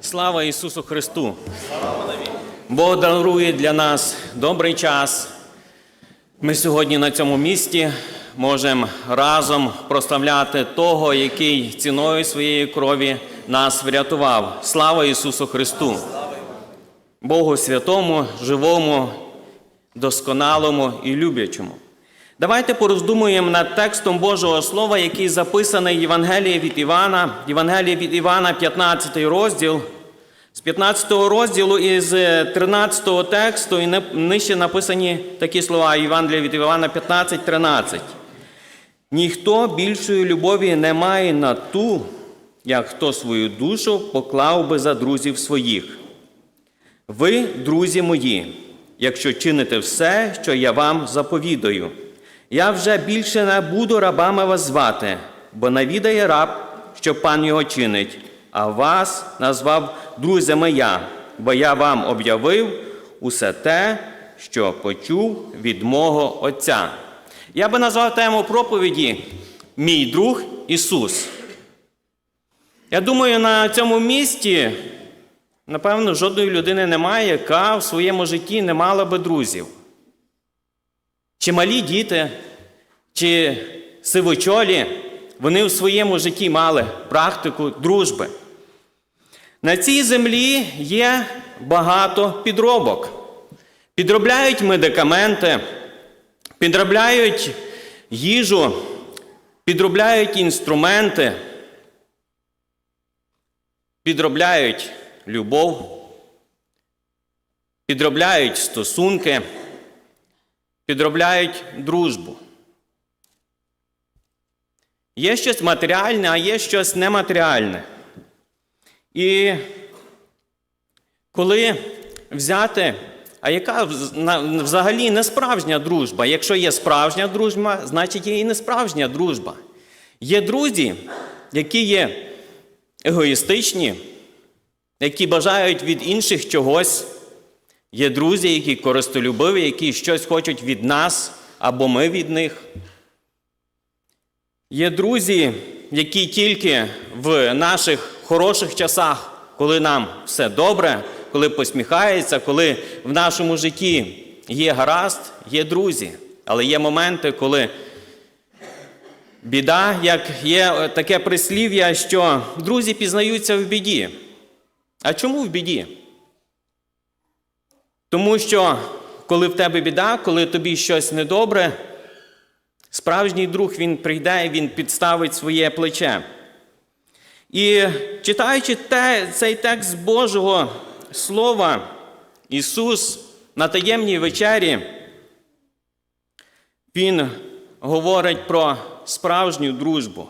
Слава Ісусу Христу! Бог дарує для нас добрий час. Ми сьогодні на цьому місці можемо разом прославляти того, який ціною своєї крові нас врятував. Слава Ісусу Христу! Богу святому, живому, досконалому і люблячому. Давайте пороздумуємо над текстом Божого Слова, який записаний в Євангелії від Івана, Євангелії від Івана, 15 розділ. З 15 розділу із 13 тексту і нижче написані такі слова Євангелія від Івана 15, 13. Ніхто більшої любові не має на ту, як хто свою душу поклав би за друзів своїх. Ви, друзі мої, якщо чините все, що я вам заповідаю, я вже більше не буду рабами вас звати, бо навідає раб, що пан його чинить, а вас назвав друзями я, бо я вам об'явив усе те, що почув від мого Отця. Я би назвав тему проповіді Мій друг Ісус. Я думаю, на цьому місці Напевно, жодної людини немає, яка в своєму житті не мала би друзів. Чи малі діти, чи сивочолі, вони в своєму житті мали практику дружби. На цій землі є багато підробок. Підробляють медикаменти, підробляють їжу, підробляють інструменти, підробляють любов, підробляють стосунки, підробляють дружбу. Є щось матеріальне, а є щось нематеріальне. І коли взяти, а яка взагалі не справжня дружба? Якщо є справжня дружба, значить є і не справжня дружба. Є друзі, які є егоїстичні, які бажають від інших чогось. Є друзі, які користолюбиві, які щось хочуть від нас або ми від них. Є друзі, які тільки в наших хороших часах, коли нам все добре, коли посміхається, коли в нашому житті є гаразд, є друзі. Але є моменти, коли біда, як є таке прислів'я, що друзі пізнаються в біді. А чому в біді? Тому що коли в тебе біда, коли тобі щось недобре, справжній друг він прийде, він підставить своє плече. І читаючи те, цей текст Божого Слова, Ісус на таємній вечері, Він говорить про справжню дружбу,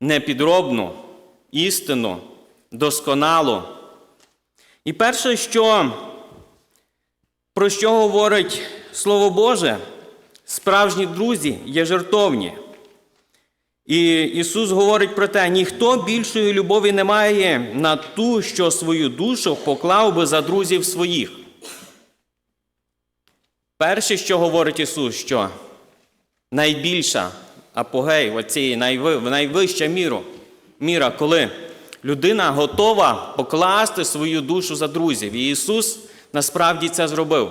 непідробну, істину, досконалу. І перше, що, про що говорить Слово Боже, справжні друзі є жертовні. І Ісус говорить про те, ніхто більшої любові не має на ту, що свою душу поклав би за друзів своїх. Перше, що говорить Ісус, що найбільша апогей, оцієї найвища міру, міра, коли людина готова покласти свою душу за друзів. І Ісус насправді це зробив.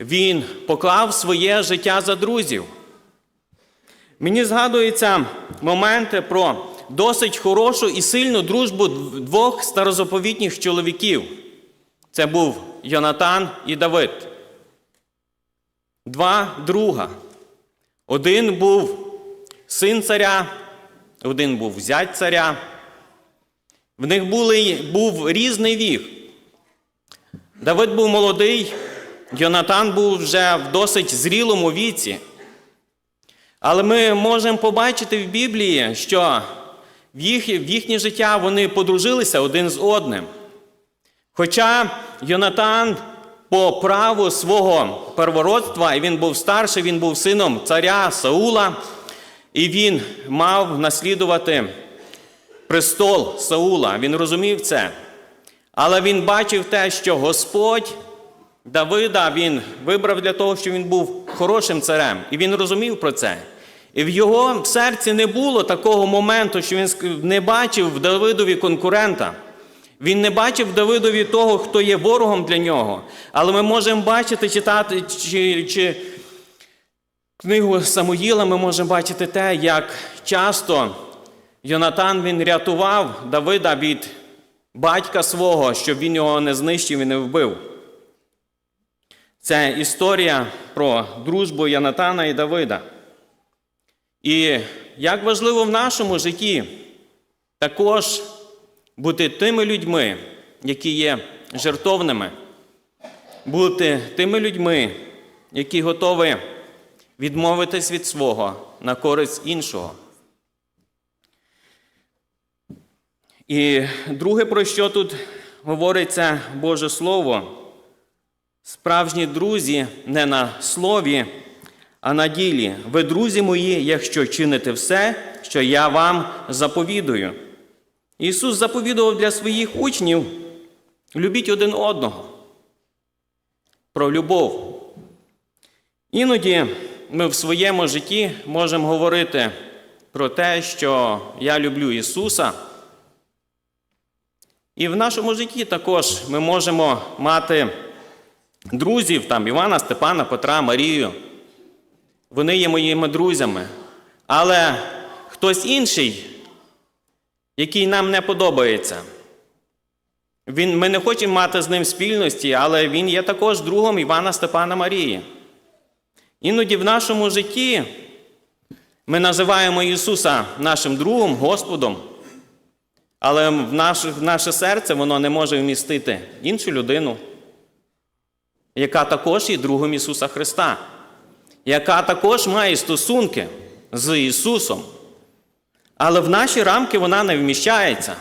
Він поклав своє життя за друзів. Мені згадуються моменти про досить хорошу і сильну дружбу двох старозаповітніх чоловіків. Це був Йонатан і Давид. Два друга. Один був син царя, один був зять царя. В них були, був різний вік. Давид був молодий, Йонатан був вже в досить зрілому віці. Але ми можемо побачити в Біблії, що в, їх, в їхнє життя вони подружилися один з одним. Хоча Йонатан по праву свого первородства, і він був старший, він був сином царя Саула, і він мав наслідувати престол Саула. Він розумів це. Але він бачив те, що Господь Давида він вибрав для того, щоб він був хорошим царем. І він розумів про це. І в його серці не було такого моменту, що він не бачив в Давидові конкурента. Він не бачив Давидові того, хто є ворогом для нього. Але ми можемо бачити, читати чи, чи книгу Самуїла, ми можемо бачити те, як часто Йонатан він рятував Давида від батька свого, щоб він його не знищив і не вбив. Це історія про дружбу Янатана і Давида. І як важливо в нашому житті також бути тими людьми, які є жертовними, бути тими людьми, які готові відмовитись від свого на користь іншого. І друге, про що тут говориться Боже Слово, справжні друзі не на слові, а на ділі. Ви, друзі мої, якщо чините все, що я вам заповідую. Ісус заповідував для своїх учнів любіть один одного. Про любов. Іноді ми в своєму житті можемо говорити про те, що я люблю Ісуса. І в нашому житті також ми можемо мати друзів, там Івана, Степана, Петра, Марію. Вони є моїми друзями. Але хтось інший, який нам не подобається, він, ми не хочемо мати з ним спільності, але він є також другом Івана Степана Марії. Іноді в нашому житті ми називаємо Ісуса нашим другом, Господом, але в наше, в наше серце воно не може вмістити іншу людину, яка також є другом Ісуса Христа, яка також має стосунки з Ісусом. Але в наші рамки вона не вміщається.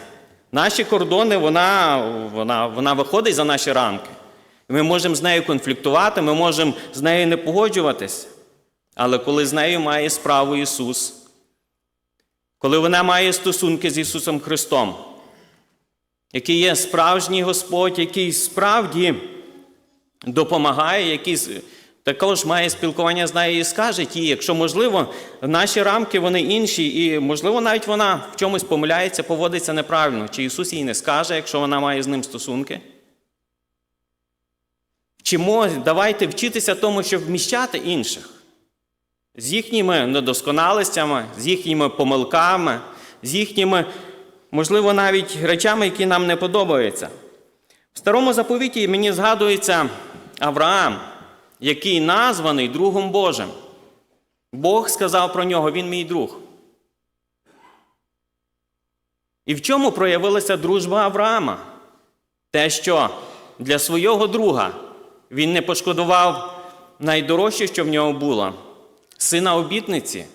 Наші кордони, вона, вона, вона виходить за наші рамки. Ми можемо з нею конфліктувати, ми можемо з нею не погоджуватись. Але коли з нею має справу Ісус, коли вона має стосунки з Ісусом Христом, який є справжній Господь, який справді допомагає, який також має спілкування з нею і скаже їй, якщо можливо, наші рамки вони інші, і можливо навіть вона в чомусь помиляється, поводиться неправильно. Чи Ісус їй не скаже, якщо вона має з ним стосунки? Вчимо, давайте вчитися тому, щоб вміщати інших з їхніми недосконалостями, з їхніми помилками, з їхніми, можливо, навіть речами, які нам не подобаються. В старому заповіті мені згадується Авраам, який названий другом Божим. Бог сказав про нього, він мій друг. І в чому проявилася дружба Авраама? Те, що для свого друга він не пошкодував найдорожче, що в нього було сина обітниці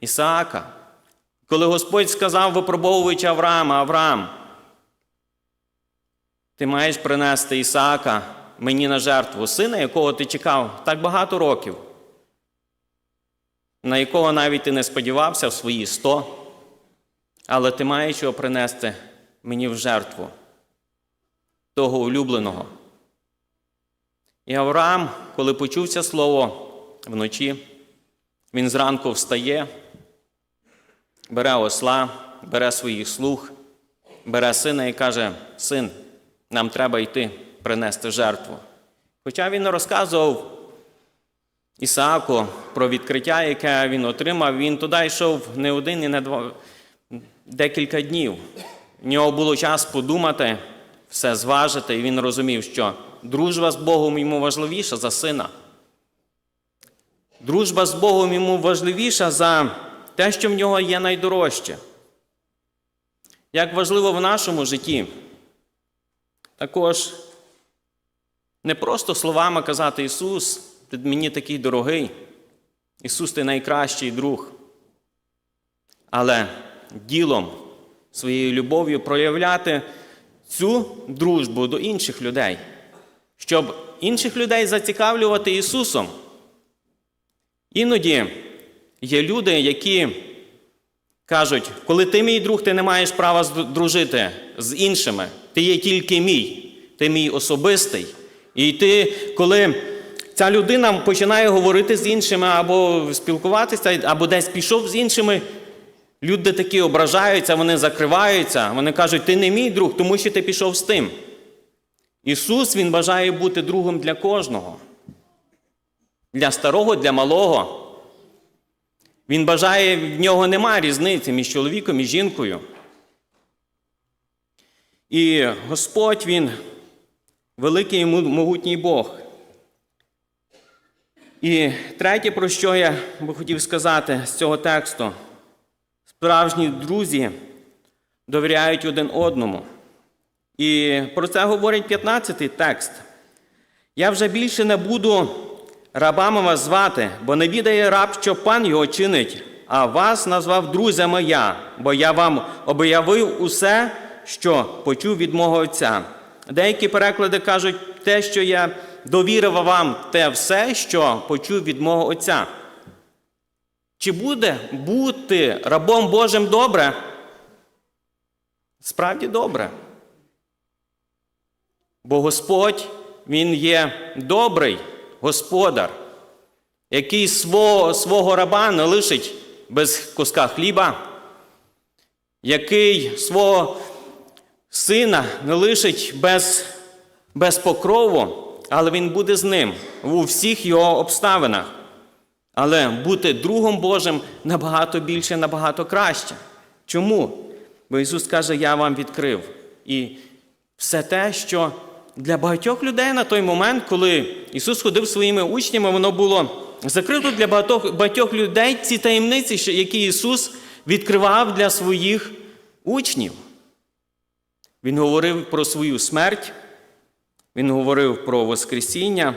Ісаака. Коли Господь сказав, випробовуючи Авраама, Авраам, ти маєш принести Ісаака мені на жертву, сина, якого ти чекав так багато років, на якого навіть ти не сподівався в свої сто, але ти маєш його принести мені в жертву, того улюбленого. І Авраам, коли почувся слово вночі, він зранку встає, бере осла, бере своїх слуг, бере сина і каже: Син, нам треба йти принести жертву. Хоча він розказував Ісааку про відкриття, яке він отримав, він туди йшов не один і не два, декілька днів. В нього було час подумати, все зважити, і він розумів, що дружба з Богом йому важливіша за сина. Дружба з Богом йому важливіша за те, що в нього є найдорожче. Як важливо в нашому житті, також не просто словами казати Ісус, ти мені такий дорогий, Ісус, ти найкращий друг, але ділом, своєю любов'ю проявляти цю дружбу до інших людей, щоб інших людей зацікавлювати Ісусом. Іноді є люди, які кажуть, коли ти мій друг, ти не маєш права дружити з іншими. Ти є тільки мій, ти мій особистий. І ти, коли ця людина починає говорити з іншими, або спілкуватися, або десь пішов з іншими, Люди такі ображаються, вони закриваються, вони кажуть, ти не мій друг, тому що ти пішов з тим. Ісус Він бажає бути другом для кожного. Для старого, для малого. Він бажає, в нього немає різниці між чоловіком і жінкою. І Господь Він великий і могутній Бог. І третє, про що я би хотів сказати з цього тексту, справжні друзі довіряють один одному. І про це говорить 15-й текст. Я вже більше не буду рабами вас звати, бо не відає раб, що пан його чинить, а вас назвав друзями я, бо я вам об'явив усе, що почув від мого Отця. Деякі переклади кажуть те, що я довірив вам те все, що почув від мого Отця. Чи буде бути рабом Божим добре? Справді добре. Бо Господь, Він є добрий господар, який свого, свого раба не лишить без куска хліба, який свого сина не лишить без, без покрову, але він буде з ним у всіх його обставинах. Але бути другом Божим набагато більше, набагато краще. Чому? Бо Ісус каже, я вам відкрив. І все те, що для багатьох людей на той момент, коли Ісус ходив своїми учнями, воно було закрито для багатьох, багатьох людей ці таємниці, які Ісус відкривав для своїх учнів. Він говорив про свою смерть, Він говорив про Воскресіння,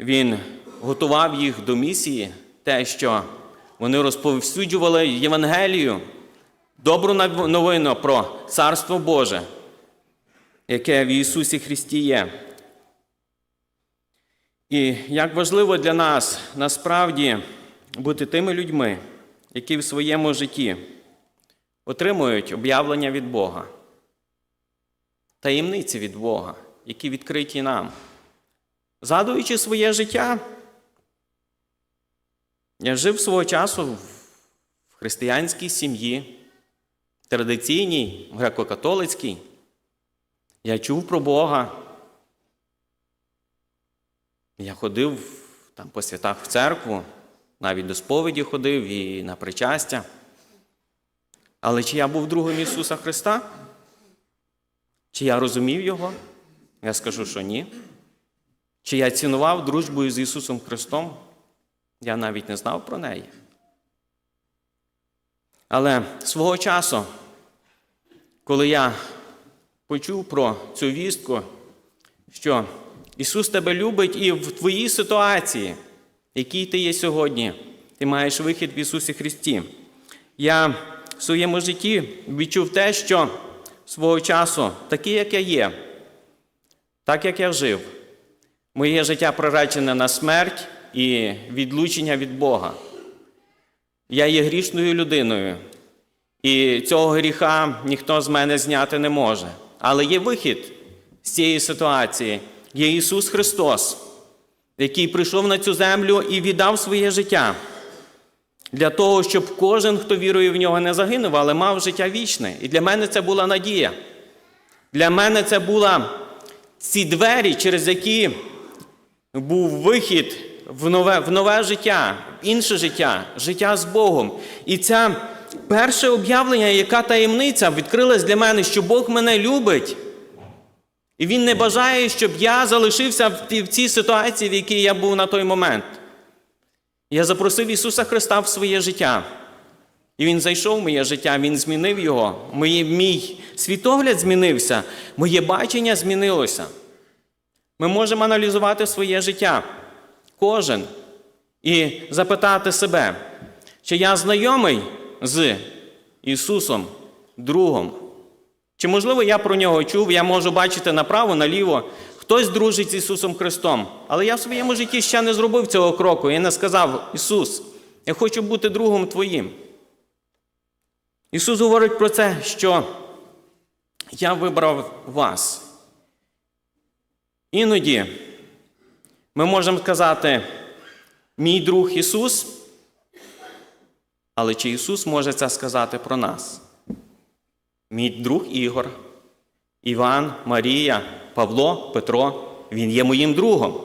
Він готував їх до місії, те, що вони розповсюджували Євангелію, добру новину про Царство Боже, яке в Ісусі Христі є. І як важливо для нас насправді бути тими людьми, які в своєму житті отримують об'явлення від Бога, таємниці від Бога, які відкриті нам. Згадуючи своє життя, я жив свого часу в християнській сім'ї, традиційній, греко-католицькій. Я чув про Бога. Я ходив там по святах в церкву, навіть до сповіді ходив і на причастя. Але чи я був другом Ісуса Христа? Чи я розумів Його? Я скажу, що ні. Чи я цінував дружбу з Ісусом Христом? Я навіть не знав про неї. Але свого часу, коли я почув про цю вістку, що Ісус тебе любить і в твоїй ситуації, якій ти є сьогодні, ти маєш вихід в Ісусі Христі. Я в своєму житті відчув те, що свого часу, такий, як я є, так як я жив, моє життя приречене на смерть і відлучення від Бога. Я є грішною людиною, і цього гріха ніхто з мене зняти не може. Але є вихід з цієї ситуації. Є Ісус Христос, який прийшов на цю землю і віддав своє життя для того, щоб кожен, хто вірує в нього, не загинув, але мав життя вічне. І для мене це була надія. Для мене це була ці двері, через які був вихід в нове, в нове життя, інше життя, життя з Богом. І ця перше об'явлення, яка таємниця відкрилась для мене, що Бог мене любить. І Він не бажає, щоб я залишився в цій ситуації, в якій я був на той момент. Я запросив Ісуса Христа в своє життя. І Він зайшов в моє життя, Він змінив його. Моє, мій світогляд змінився, моє бачення змінилося. Ми можемо аналізувати своє життя, кожен, і запитати себе, чи я знайомий з Ісусом, другом. Чи, можливо, я про нього чув, я можу бачити направо, наліво, хтось дружить з Ісусом Христом. Але я в своєму житті ще не зробив цього кроку. Я не сказав, Ісус, я хочу бути другом Твоїм. Ісус говорить про це, що я вибрав вас. Іноді ми можемо сказати, мій друг Ісус, Але чи Ісус може це сказати про нас? Мій друг Ігор, Іван, Марія, Павло, Петро, він є моїм другом.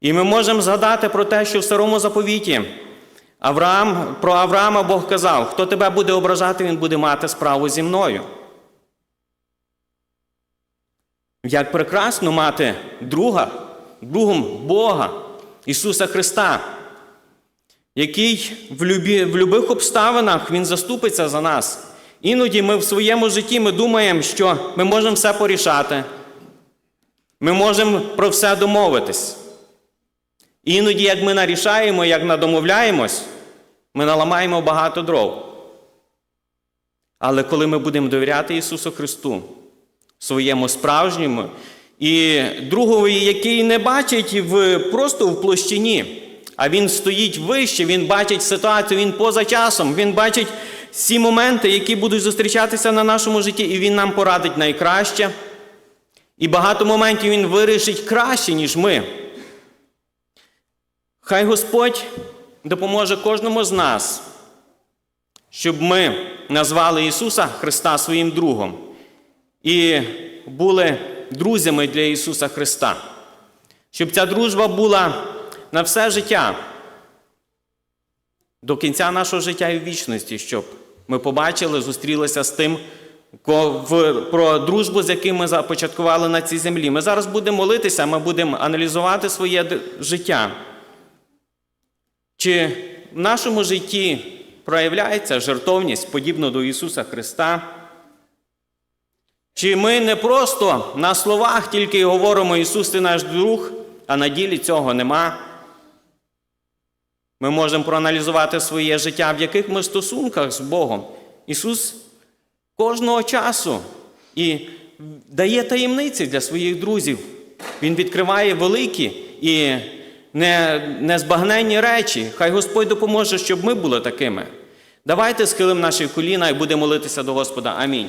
І ми можемо згадати про те, що в старому заповіті Авраам, про Авраама Бог казав: хто тебе буде ображати, він буде мати справу зі мною. Як прекрасно мати друга, другом Бога, Ісуса Христа, який в, любі, в любих обставинах Він заступиться за нас. Іноді ми в своєму житті ми думаємо, що ми можемо все порішати, ми можемо про все домовитись. Іноді, як ми нарішаємо, як надомовляємось, ми наламаємо багато дров. Але коли ми будемо довіряти Ісусу Христу, своєму справжньому, і другові, який не бачить в, просто в площині, а він стоїть вище, він бачить ситуацію, він поза часом, він бачить всі моменти, які будуть зустрічатися на нашому житті, і він нам порадить найкраще. І багато моментів він вирішить краще, ніж ми. Хай Господь допоможе кожному з нас, щоб ми назвали Ісуса Христа своїм другом і були друзями для Ісуса Христа, щоб ця дружба була на все життя, до кінця нашого життя і вічності, щоб ми побачили, зустрілися з тим, про дружбу, з яким ми започаткували на цій землі. Ми зараз будемо молитися, ми будемо аналізувати своє життя. Чи в нашому житті проявляється жертовність подібно до Ісуса Христа? Чи ми не просто на словах тільки говоримо Ісус ти наш друг, а на ділі цього нема? Ми можемо проаналізувати своє життя, в яких ми стосунках з Богом. Ісус кожного часу і дає таємниці для своїх друзів. Він відкриває великі і не, незбагненні речі. Хай Господь допоможе, щоб ми були такими. Давайте схилимо наші коліна і будемо молитися до Господа. Амінь.